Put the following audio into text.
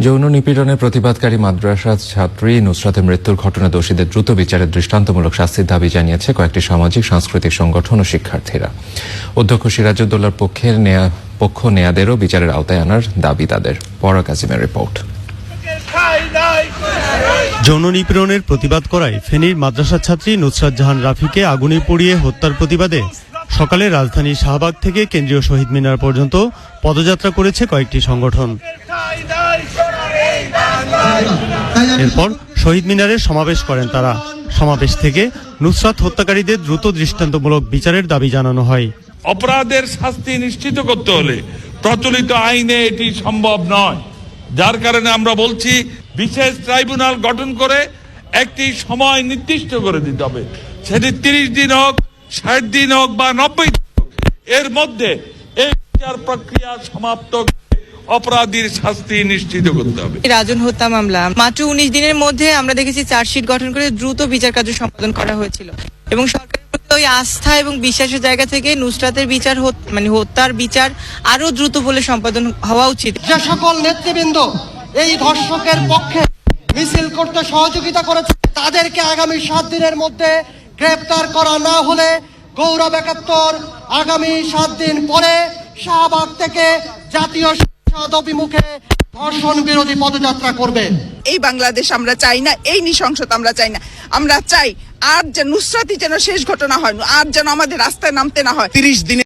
যৌন নিপীড়নের প্রতিবাদকারী মাদ্রাসা ছাত্রী নুসরাতের মৃত্যুর ঘটনা দোষীদের দ্রুত বিচারের দৃষ্টান্তমূলক শাস্তির দাবি জানিয়েছে কয়েকটি সামাজিক, সাংস্কৃতিক সংগঠন ও শিক্ষার্থীরা। অধ্যক্ষ সিরাজউদ্দৌলার পক্ষের নেয়া পক্ষ নেয়াদেরও বিচারের আওতায় আনার দাবি তাদের। পরা কাজিমের রিপোর্ট। যৌন নিপীড়নের প্রতিবাদ করায় ফেনীর মাদ্রাসা ছাত্রী নুসরাত জাহান রাফিকে আগুনে পুড়িয়ে হত্যার প্রতিবাদে সকালে রাজধানী শাহবাগ থেকে কেন্দ্রীয় শহীদ মিনার পর্যন্ত পদযাত্রা করেছে কয়েকটি সংগঠন। এরপর শহীদ মিনারে সমাবেশ করেন তারা। সমাবেশ থেকে নুসরাত হত্যাকারীদের দ্রুত দৃষ্টান্তমূলক বিচারের দাবি জানানো হয়। অপরাধের শাস্তি নিশ্চিত করতে হলে প্রচলিত আইনে এটি সম্ভব নয়। যার কারণে আমরা বলছি, বিশেষ ট্রাইব্যুনাল গঠন করে একটি সময় নির্দিষ্ট করে দিতে হবে। সেটি তিরিশ দিন হোক, ষাট দিন হোক বা নব্বই দিন হোক, এর মধ্যে এই বিচার প্রক্রিয়া সমাপ্ত অপরাধীর শাস্তি নিশ্চিত করতে হবে। রাজন হত্যা মামলা। মাত্র উনিশ দিনের মধ্যে আমরা দেখেছি চার্জশিট গঠন করে দ্রুত বিচার কার্য সম্পাদন করা হয়েছিল। এবং সরকারের প্রতি ওই আস্থা এবং বিশ্বাসের জায়গা থেকে নুসরাতের বিচার মানে হত্যার বিচার আরও দ্রুত বলে সম্পাদন হওয়া উচিত। যে সকল নেতৃবৃন্দ এই ধর্ষকের পক্ষে মিছিল করতে সহযোগিতা করেছে তাদেরকে আগামী সাত দিনের মধ্যে গ্রেপ্তার করা না হলে গৌরব একাত্তর আগামী সাত দিন পরে শাহবাগ থেকে জাতীয় অভিমুখে ধর্ষণ বিরোধী পদযাত্রা করবে। এই বাংলাদেশ আমরা চাই না এই নৃশংসতা আমরা চাই না। আমরা চাই আর যে নুসরাতি যেন শেষ ঘটনা হয় আর যেন আমাদের রাস্তায় নামতে না হয়। তিরিশ দিনে